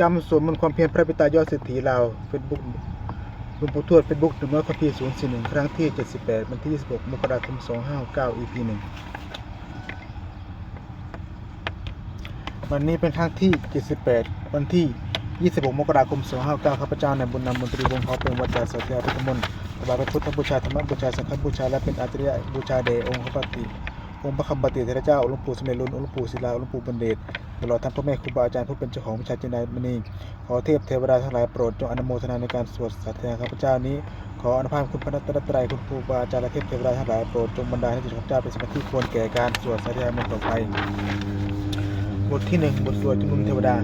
กรรมสวมมนต์ความเพียรพระปิตายอดเศรษฐีลาเฟซบุ๊กหลวงปู่ทวดเฟซบุ๊กหนึ่งร้อยคัมภีร์ศูนย์สี่หนึ่งครั้งที่เจ็ดสิบแปดวันที่ยี่สิบหกมกราคมสองห้าเก้า EP หนึ่งวันนี้เป็นครั้งที่เจ็ดสิบแปดวันที่ยี่สิบหกมกราคมสองห้าเก้าข้าพเจ้าในบุญนำมนตรีวงศ์เขาเป็นวัจจาสัตยาพุทธมนต์ถวายพระพุทธบูชาธรรมบูชาสังฆบูชาและเป็นอาจริยะบูชาแด่องค์พระปฏิองค์พระคำปฏิเทระเจ้าหลวงปู่สมเด็จรุ่นหลวงปู่ศิลาหลวงปู่บัณฑิตตลอดทั้งพ่อแม่ครูบาอาจารย์ผู้เป็นเจ้าของวิชาจินดามณีขอเทพเทวดาทั้งหลายโปรดจงอนุโมทนาในการสวดสาธยายข้าพเจ้านี้ ขออนุภาพคุณพระรัตนตรัยคุณครูบาอาจารย์และเทพเทวดาทั้งหลายโปรดจงบันดาลให้จิตของข้าพเจ้าเป็นสมาธิควรแก่การสวดสาธยายมนต์ต่อไปบทที่หนึ่งบทสวดจุนุมเทวดา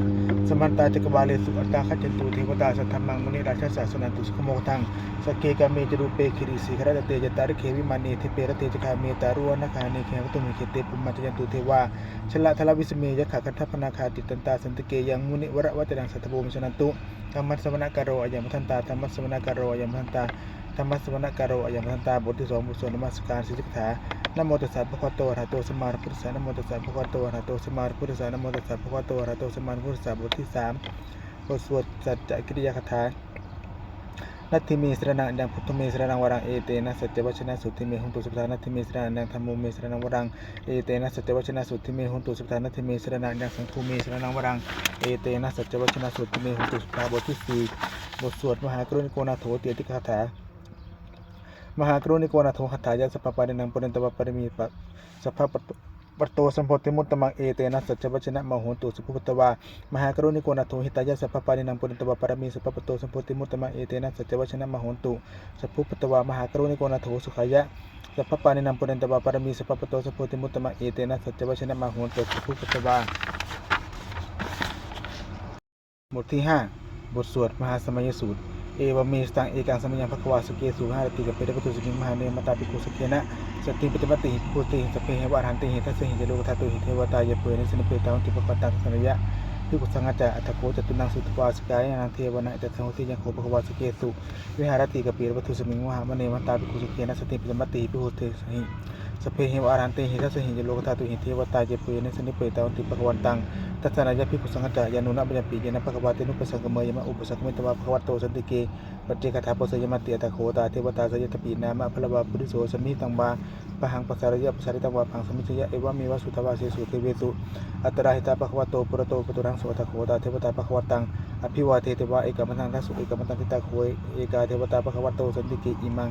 สมันตาจักรบาเลสุอัตตาขจจนตุเทวตาสัทธมังมุนิราชาศาสนาตุสุขโมทังสเกกาเมจรูเปคิริสีครตเตจตาริเควิมานีเทเปรเตจคาเมตารุวนาคาเนเขวตุมิเคเตปุมมัจยันตุเทวาชละทลวิสเมยะขะคันทัพนาคาติตันตาสันติเกยังมุนิวระวัจดังสัทธโบมิชนันตุธรรมัสวนาการโรอายมทันตาธรรมัสวนาการโรอายมทันตาธรรมัสวนาการโรอายมทันตาบทที่สองบทสวดนมัสการสิกขา นะโมตัสสะภะคะวะโตอะระหะโตสัมมาสัมพุทธัสสะนะโมตัสสะภะคะวะโตอะระหะโตสัมมาสัมพุทธัสสะนะโมตัสสะภะคะวะโตอะระหะโตสัมมาสัมพุทธัสสะบทที่สามบทสวดสัจจะกิริยาคาถานัตถิเมสรนังดังพุทธเมสรนังวรังเอเตนะสัจจวัชนะสุทธิเมหุนตุสุปทานัตถิเมสรนังดังธรรมมเมสรนังวรังเอเตนะสัจจวัชนะสุทธิเมหุนตุสุปทานัตถิเมสรนังดังสังฆูเมสรนังวรังเอเตนะสัจจวัชนะสุทธิเมหุนตุสุปทาบทที่สี่บทสวดมหากรุณโกนาโถเตียติคาถา มหากรุณิโกนาโทหัตถายะสัพพปารินังปุรินตวปริมีปะสัพพะปัตโตสัมโพธิมุตตมังเอเตนะสัจจวัชนะมโหตุสุภุตตวามหากรุณิโกนาโทหิตายะสัพพปารินังปุรินตวปรมีสัพพปะโตสัมโพธิมุตตมังเอเตนะสัจจวัชนะมโหตุสัพพุปตวามหากรุณิโกนาโทสุขายะสัพพปารินังปุรินตวปรมีสัพพปะโตสัมโพธิมุตตมังเอเตนะสัจจวัชนะมโหตุสัพพุตวาบทที่ห้าบทสวดมหาสมัยสูตร เอวเมสตังเอกังสมัยยังภควาสเกสุหารติกับเปรปตุสกิมหาเนมตาปิกุสเกนะสติปฏิบัติหิพุติสเปเหวะหันติหิทัสหิจโลกทัตุหิเทวตายเปเนสนเปตาวันติปปัตตังสนยะพิกุสังกัจจะอัตโกจตุนังสุตปาสกายนังเทวนะจัตสังติยังโคภควาสเกสุวิหารติกับเปรปตุสมิงมหามเนมตาปิกุสเกนะสติปฏิบัติพิพุติสหิสเปเหวะหันติหิทัสหิจโลกทัตุหิเทวตายเปเนสนเปตาวันติปวันตัง ทัศนายะพิกุสังฆจายานุนะปัญญปีเยนะภควาเตนุปสังกเมยมะอุปสังกเมตวะภควโตสันติเกปัจเจกถาปสยมติอัตโคตาเทวตาสยตปีนามะพลวาปุริโสสมิตังวาปะหังปัสสารยะปัสสาริตังวาพังสมิชยะเอวะเมวะสุทวาเสสุเทเวตุอัตราหิตาภควโตปุระโตปุตุรังโสตโคตาเทวตาภควตังอภิวาเทเทวะเอกมังทังทัสสุเอกมังทังทิตาโคเอกาเทวตาภควโตสันติเกอิมัง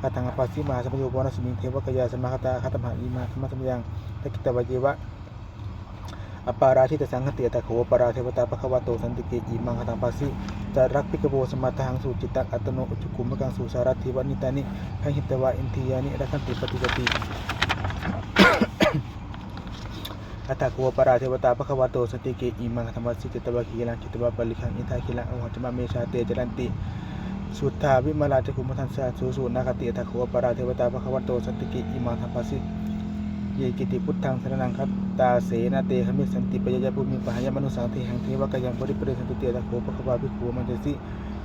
คาทังอปัสสิมาสมโยปวนัสมิงเทวกยาสมาคตาคตมหาอิมาธรรมสมยังตะกิตวะเยวะ อปาราชิตสังฆเตียตะโขปาราเทวตาปะคะวะโตสันติเกอิมังคตังปัสสิจารักพิกโบสมาทังสุจิตังอัตโนอุจุกุมกังสุสารัตถิวานิตานิขันหิตวะอินทิยานิรักันติปฏิปติอัตถะโขปาราเทวตาปะคะวะโตสันติเกอิมังคตังปัสสิจิตวะขีลังจิตวะปริคังอินทาขีลังอหัจมาเมชาเตจรันติสุทธาวิมาลาจกุมทันสาสุสุนาคติอัตถะโขปาราเทวตาปะคะวะโตสันติเกอิมังคตังปัสสิ เยกิติพุทธังสรนังคัตตาเสนาเตขมิสันติปยยะภูมิปหายมนุสังเทหังเทวกยังบริปริสันตุเตตะโขปะคะวาภิกขุมันเตสิ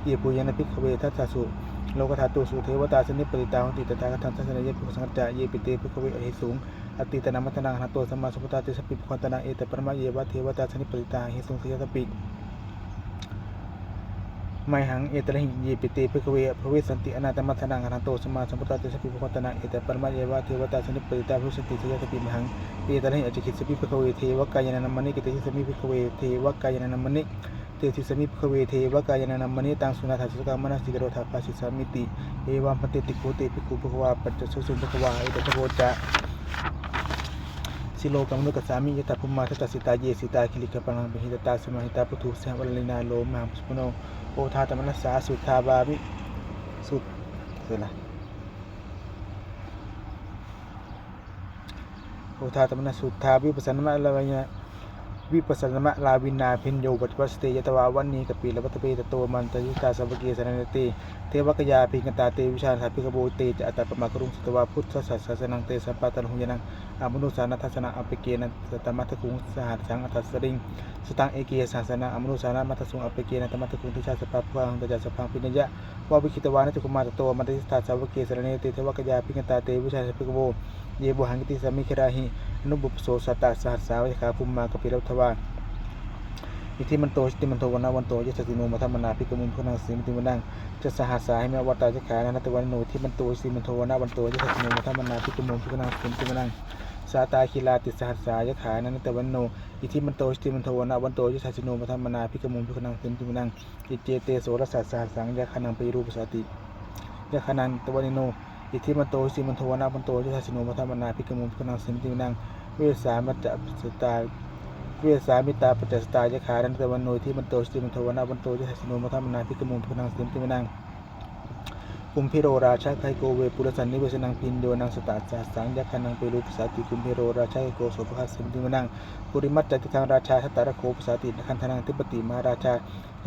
เยปุยนภิกขเวทัสสสุโลกธาตุสุเทวตาสนิปริตาหังติตถาคตังทัศนยะภิกขุสังกัจจะเยปิเตภิกขเวอหิสุงอติตนามัตนังหนโตสัมมาสมุทธาเตสปิปควตนาเอตปรมะเยวะเทวตาสนิปริตาหิสุงสยตปิ ไมหังเอตระหิเยปิเตภิกเวภเวสันติอนาตมัทนังอนันโตสมาสัมพุทธาเตสปิภควตนาเอตปรมะเยวะเทวตาสนิปริตาภิกขุสันติสยตปิมหังเอตระหิอจิกิสปิภิกเวเทวกายนานัมมณิกิติสมิภิกเวเทวกายนานัมมณิเตสิสมิภิกขเวเทวกายนานัมมณิตังสุนาถาสุกามนัสติกโรธาภาสิสามิติเอวัมปฏิติโกเตภิกขุภควาปัจจสุสุภควาเอตภโวจะโวลลินาโลมหาปุสปโนโอทาตมนัสสาสุทธาบาวิสุคืออะ ไรโอทาตมนัสสุทธา วิปัสสนมะละวยะวิปัสสนมะลาวินาพินโยปัจวัสเตยตวาวันนีกปีละวัตเปตโตมันตยุตาสัพเกสรณเตเทวกยาพิงกตาเตวิชาสัพพิกโบเตจะอัตตปมากรุงสุตวาพุทธศาสสนังเตสัมปาตันหุยนังอามนุสานัทสนะอภิเกนันตมัตคุงสหัสสังอัตสริงสตังเอเกียศาสนาอมนุสานะมัตสุงอภิเกนันตมัตคุงทิชาสปะพังตจัสพังปิญญะวาวิคิตวานัจกุมาตโตมัตติสตาสาวเกสรเนเตเทวกยาพิกตาเตวิชาสภิกโบ เยบุหังกติสมิคราหินุบุปโสสตาสหัสสาวิคาภุมมากปิลทวาอิทิมันโตชิติมันโทวนาวันโตยะสติโนมัทมนาภิกมุมพนังสีมติมันังจะสหัสสาให้แม่วัตตาจะขายนัตวันโนที่มันโตชิติมันโทวนาวันโตยะสติโนมัทมนาภิกมุมพนังสีมติมันังสาตาคิลาติสหัสสายะขานัตวันโนอิทิมันโตชิติมันโทวนาวันโตยะสติโนมัทมนาภิกมุมพนังสีมติมันังอิเจเตโสรสัสสหัสังยะขนังไปรูปสติยะขนันตวันโน อิทิมันโตชิมันโทวนาวันโตยะสติโนมัทมนาภิกมุมพนังสีมติมนังเวสามัจจะสตาเวสามิตาปัจจสตายะขานันตะวันโนที่มันโตสิมันโทวนาวันโตยะสิโนมัทมนาพิกมุมพนังสิมติมนังกุมพิโรราชาไคโกเวปุรสันนิเวสนังพินโดนังสตาสาสังยะขานังเปรูปสาติกุมพิโรราชาไคโกโสภคัสสิมติมนังปุริมัจจติทางราชาทัตตาระโคปสาติคันธนังทิปติมหาราชา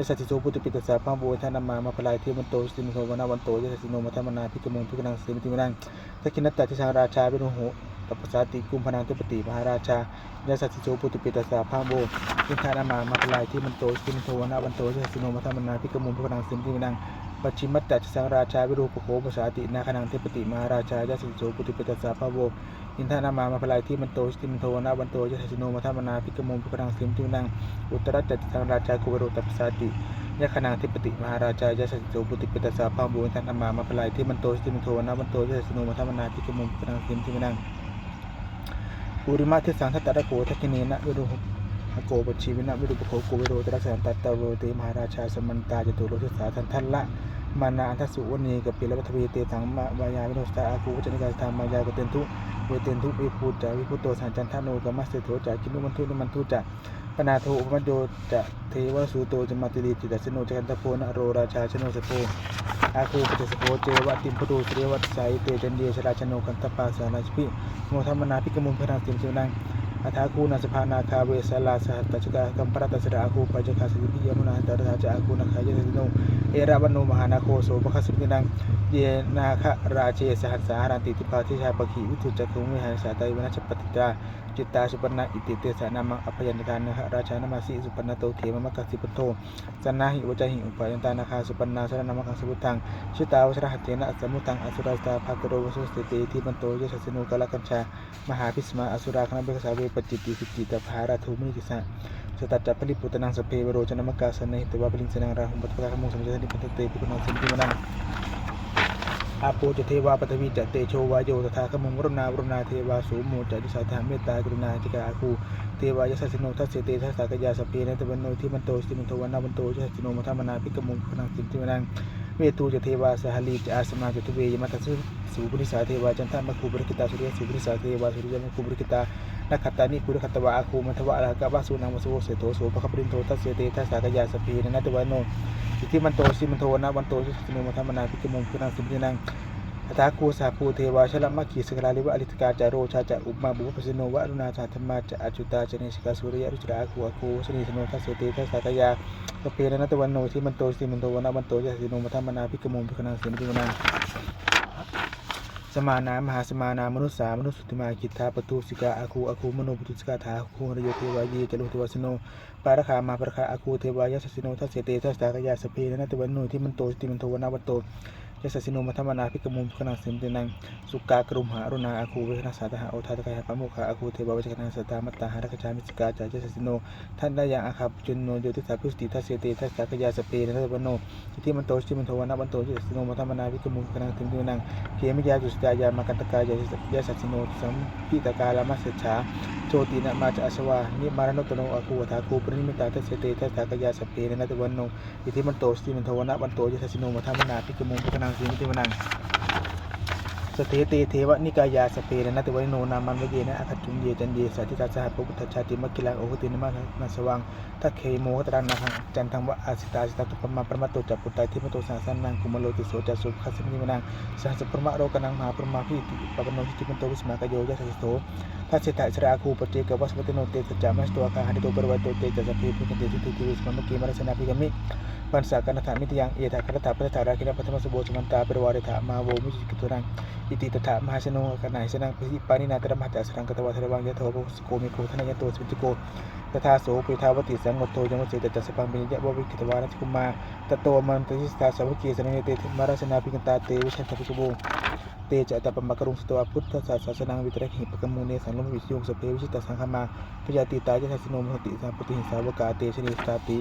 ยสัติโสพุทธปิตสาพังโบทานามามาพลายเที่มันโตสิมันโทวนาวันโตยะสิโนมัทมนาพิจมงพิกนังสิมิติมนังทักขินัตตติทาราชาเวนุโหตัปสาติกุมพนังทิปติมหาราชายะสัติโสพุทธปิตสาพังโบยินทานามามาพลายเที่มันโตสิมโทวนาวันโตเจสิโนมัทมนาพิกมงพิกนังสิมิติมนัง ปัจฉิมัตตะสังราชาวิรูปโขภาษาตินาคนังเทปติมาราชายาสิโสปุติปิตสาภาโวยินทานามามาพลายที่มันโตสิมโทนาวันโตเจสิโนมัทมนาพิกมุมพิกนังสิมทิมนังอุตรัตตะสังราชากุวโรตัปสาติยะขนังเทปติมหาราชายาสิโสปุติปิตสาภาโวยินทานามามาพลายที่มันโตสิมโทนาวันโตเจสิโนมัทมนาพิกมุมพิกนังสิมทิมนังปุริมาทิสังทัตตะโขทักิเนนะวิรู อโกปชีวินะวิรุปโคโกวิโรตระสันตัตตโวเตมหาราชาสมันตาจตุโรทิสาทันทันละมานาอันทสุวณีกับปิลวัทวีเตสังมาวายาวิโนสตาอาคูวจนิกาธรรมายากเตนทุเวเตนทุวิภูจาวิพุตโตสันจันทโนกมัสเสโถจากินุมันทุนุมันทุจะปนาโทอุปมโยจะเทวสุโตจมาติลีจิตสโนจกันตโพนโรราชาชโนสโพอาคูปเจสโพเจวะติมพุตูสเรวัตไสเตจันเดียชราชโนกันตปาสานาชพิโมธรรมนาพิกมุมพระนางสิมเจนัง อัฐาคูนัสภานาคาเวสลาสหัตตจกากัมปรัตสระอาคูปัจจคาสิภิยมุนาตระธาจาคูนคายะติโนเอราวันโนมหานาโคโสภคสิพินังเยนาคราเชสหัสสารันติติภาทิชาปขีวิทุจักขุมิหาสาตยวนัชปติตาจิตตาสุปนนะอิติเตสานามังอภยันทานนะราชานามาสิสุปนโตเขมมะกัสสิปโตสันนาหิวจหิอุปยันตานาคาสุปนาสรนามังสุพุทังชิตาวชรหัตเถนะสมุตังอสุราตาภาคโรวสุสติทิมันโตยสสินุกลกัญชามหาพิสมาอสุราคณะเบกสาเวปจิตติสิกิตภาราทูมิกิสะสตัจจปริปุตนังสเพวโรจนมกาสเนตวะปริงสนังราหุมปัตตะมุสมุจติปัตเตปิปุนังสิมปิมนัง อาโปจะเทวาปฐวีจะเตโชวายโยตถาคมุงวรุณาวรุณาเทวาสูโมจะดิสาธาเมตตากรุณาจิกาอาคูเทวายสัสสิโนทัสเสเตทัสสากยาสเพนตวันโนที่มันโตสิมันโทวนาวันโตจะสิโนมัทมนาพิกมุงพนังสิมปิมนังเวตูจะเทวาสหลีจะอาสมาจะทุเวยมัตสุสูบุริสาเทวาจันทามคูบริกิตาสุริยสูบุริสาเทวาสุริยมคูบริกิตานักขัตตานิปุริขัตตวะอาคูมัทวะอรหกะวะสุนังวสุโวเสโตโสปะคปรินโทตัสเสเตทัสสากยาสพีนัตวันโน อิทิมันโตสิมันโทนะวันโตสิสนุมัทมนาพิกมุงพุนังสิมพินังอัตาคูสาภูเทวาชลมัคคีสกราลิวะอริตกาจาโรชาจะอุปมาบุพสิโนวะอรุณาชาธรรมาจะอจุตาจเนสิกาสุริยรุจราคูอาคูสนิสโนทัสเสเตทัสสากยากเพนันตวันโนที่มันโตสิมันโทนะวันโตสิสนุมัทมนาพิกมุงพุนังสิมพินัง สมานามหาสมานามนุษย์สามนุษย์สุติมากิทธาปตุสิกาอาคูอาคูมโนปุตุสิกาถาคูรโยเทวายีจลุเทวสโนปารคามาปารคาอาคูเทวายสสิโนทัสเสเตทัสตากยาสเพนะตวันนุที่มันโตสติมันโทวนาวัตโต ยสสิโนมัทมนาพิกมุมพิกนังสิมเตนังสุกากรุมหารุณาอาคูเวทนาสาตหาโอทาตกายปะโมคาอาคูเทวาวิจกนังสตามัตตาหารักจามิสกาจายสสิโนท่านได้ยังอาคาจุนโนโยติสาพุสติทัสเสเตทัสสากยาสเพนะตวันโนที่มันโตสติมันโทวานาวันโตยสสิโนมัทมนาพิกมุมพิกนังสิมเตนังเพียมิยาจุสตายามากันตกายยาสัสโนสัมพิตกาลามัสเสชาโชตินะมาจะอสวานิมารณตโนอาคูทาคูปริมิตาทัสเสเตทัสสากยาสเปนะตวันโนอิทิมันโตสติมันโทวานะวันโตยสัสโนมัทมนาพิกมุงพิกนังสีมิติมนังสเตเตเทวนิกายาสเปนะตวันโนนามันวเยนะอาคัจจุงเยจันเยสัติตาสหัสพุทธชาติมักกิลังโอคุตินมานาสวังทักเคโมตรังนาคังจันทังวะอาสิตาสิตาตุปมาปรมาโตจัปปุตตาทิมโตสังสันนังกุมโลติโสจัสุขัสมินิมนังสหัสปรมาโรกนังมหาปรมาพิติปปโนชิติมันโตวิสมากโยยะสัสโตทัสสิตาอิสราคูปเจกวัสวัตโนเตสจจามัสตัวกาหานิโตปรวัตโตเตจัสพีพุทธเตจิตุติวิสมมุกีมรสนาภิกมิ ปันสากันถามิตยังเอตาคัตถาปัตถาราคินปัทมสุโบสุมันตาปรวาริถามาโวมิจิกตุนังอิติตถามหาชโนกนายสนังปิปานินาตระมหาจัสรังกตวะเทวังยะโทภสโกมิโกธนยโตสุจิโกตถาโสปิทาวติสังวโตยังวเจตจัสปังเบญยะววิกิตวานัชกุมาตโตมันตสิสตาสวัคีสนเนเตมารสนาภิกันตาเตวิชันทภิกโบเตจะอัตปมกรุงสตวพุทธศาสนังวิตรหิปกมูเนสังลมวิชยุงสเพวิชิตสังฆมาพยาติตายะทัสโนมหติสาปติหิสาวกาเตชนิสตาติ